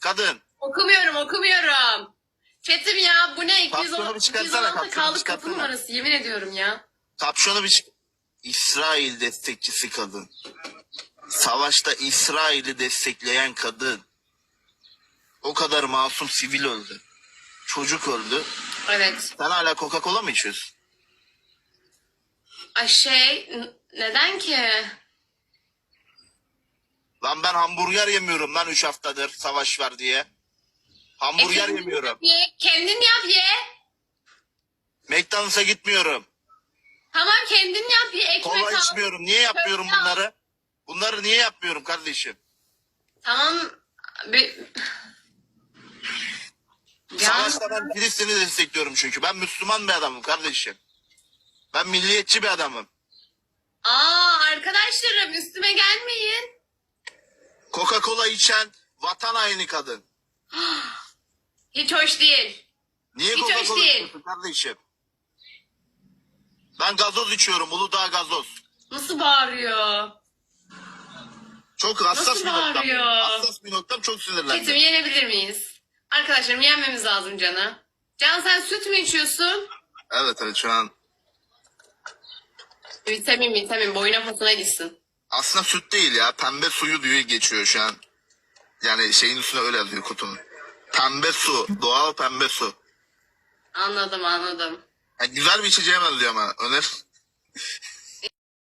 kadın. Okumuyorum okumuyorum. Chatim ya bu ne? Kapsiyonu bir çıkarsana, 216 kapsiyonu kaldık çıkarsana. kapı numarası yemin ediyorum ya. Kapşonu bir İsrail destekçisi kadın. Savaşta İsrail'i destekleyen kadın. O kadar masum sivil öldü. Çocuk öldü. Evet. Sen hala Coca-Cola mı içiyorsun? Ay şey n- neden ki? Lan ben hamburger yemiyorum lan 3 haftadır savaş var diye. Hamburger kendin yemiyorum. Ye, kendin yap ye. McDonald's'a gitmiyorum. Tamam kendin yap ye. Ekmek Kola al. içmiyorum. Niye yapmıyorum Köfte al. bunları? Bunları niye yapmıyorum kardeşim? Tamam. Bir... Ya, Savaşta ben Filistin'i destekliyorum çünkü. Ben Müslüman bir adamım kardeşim. Ben milliyetçi bir adamım. aa arkadaşlarım üstüme gelmeyin. Coca-Cola içen vatan haini kadın. Hiç hoş değil. Niye Hiç hoş Coca-Cola değil. içiyorsun kardeşim? Ben gazoz içiyorum. Uludağ gazoz. Nasıl bağırıyor? Çok hassas Nasıl bir noktam. bağırıyor? Hassas bir noktam çok sinirlendim. Ketimi yenebilir miyiz? Arkadaşlarım yenmemiz lazım Can'a. Can sen süt mü içiyorsun? Evet evet şu an. Vitamin vitamin boyuna posuna gitsin. Aslında süt değil ya. Pembe suyu diye geçiyor şu an. Yani şeyin üstüne öyle yazıyor kutunun. Pembe su. Doğal pembe su. Anladım anladım. Yani güzel bir içeceğe benziyor ama Öner.